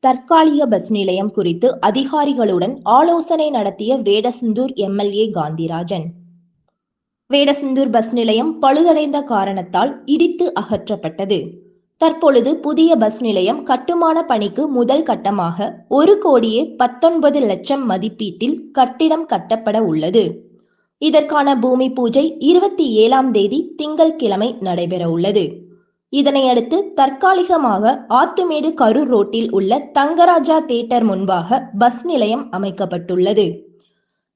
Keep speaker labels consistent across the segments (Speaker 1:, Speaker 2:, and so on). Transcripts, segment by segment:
Speaker 1: தற்காலிக பஸ் நிலையம் குறித்து அதிகாரிகளுடன் ஆலோசனை நடத்திய வேடசந்தூர் எம்எல்ஏ காந்திராஜன். வேடசந்தூர் பஸ் நிலையம் பழுதடைந்த காரணத்தால் இடித்து அகற்றப்பட்டது. தற்பொழுது புதிய பஸ் நிலையம் கட்டுமான பணிக்கு முதல் கட்டமாக ஒரு கோடியே பத்தொன்பது லட்சம் மதிப்பீட்டில் கட்டிடம் கட்டப்பட உள்ளது. இதற்கான பூமி பூஜை இருபத்தி ஏழாம் தேதி திங்கட்கிழமை நடைபெற உள்ளது. இதனையடுத்து தற்காலிகமாக ஆத்துமேடு கரூர் ரோட்டில் உள்ள தங்கராஜா தியேட்டர் முன்பாக பஸ் நிலையம் அமைக்கப்பட்டுள்ளது.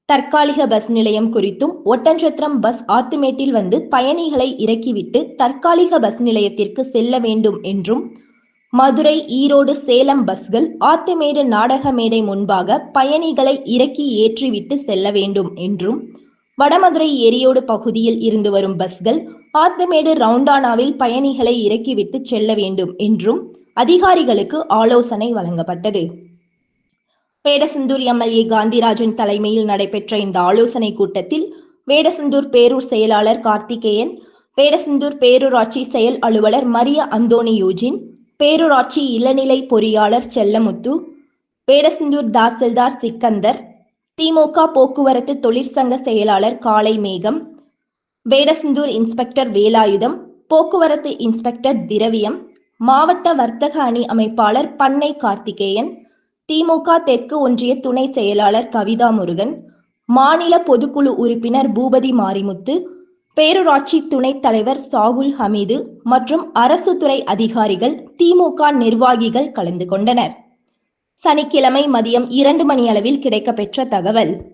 Speaker 1: தற்காலிக பஸ் நிலையம் குறித்தும் ஒட்டன்சத்திரம் பஸ் ஆத்துமேட்டில் வந்து பயணிகளை இறக்கிவிட்டு தற்காலிக பஸ் நிலையத்திற்கு செல்ல வேண்டும் என்றும் மதுரை ஈரோடு சேலம் பஸ்கள் ஆத்துமேடு நாடக மேடை முன்பாக பயணிகளை இறக்கி ஏற்றிவிட்டு செல்ல வேண்டும் என்றும் வடமதுரை எரியோடு பகுதியில் இருந்து வரும் பஸ்கள் ஆத்துமேடு ரவுண்டானாவில் பயணிகளை இறக்கிவிட்டு செல்ல வேண்டும் என்றும் அதிகாரிகளுக்கு ஆலோசனை வழங்கப்பட்டது. வேடசந்தூர் எம்எல்ஏ காந்திராஜன் தலைமையில் நடைபெற்ற இந்த ஆலோசனை கூட்டத்தில் வேடசந்தூர் பேரூர் செயலாளர் கார்த்திகேயன் வேடசந்தூர் பேரூராட்சி செயல் அலுவலர் மரிய அந்தோணி யூஜின் பேரூராட்சி இளநிலை பொறியாளர் செல்லமுத்து வேடசந்தூர் தாசில்தார் சிக்கந்தர் திமுக போக்குவரத்து தொழிற்சங்க செயலாளர் காளை மேகம் வேடசந்தூர் இன்ஸ்பெக்டர் வேலாயுதம் போக்குவரத்து இன்ஸ்பெக்டர் திரவியம் மாவட்ட வர்த்தக அணி அமைப்பாளர் பண்ணை கார்த்திகேயன் திமுக தெற்கு ஒன்றிய துணை செயலாளர் கவிதா முருகன் மாநில பொதுக்குழு உறுப்பினர் பூபதி மாரிமுத்து பேரூராட்சி துணைத் தலைவர் சாகுல் ஹமீது மற்றும் அரசு துறை அதிகாரிகள் திமுக நிர்வாகிகள் கலந்து கொண்டனர். சனிக்கிழமை மதியம் இரண்டு மணி அளவில் கிடைக்கப்பெற்ற தகவல்.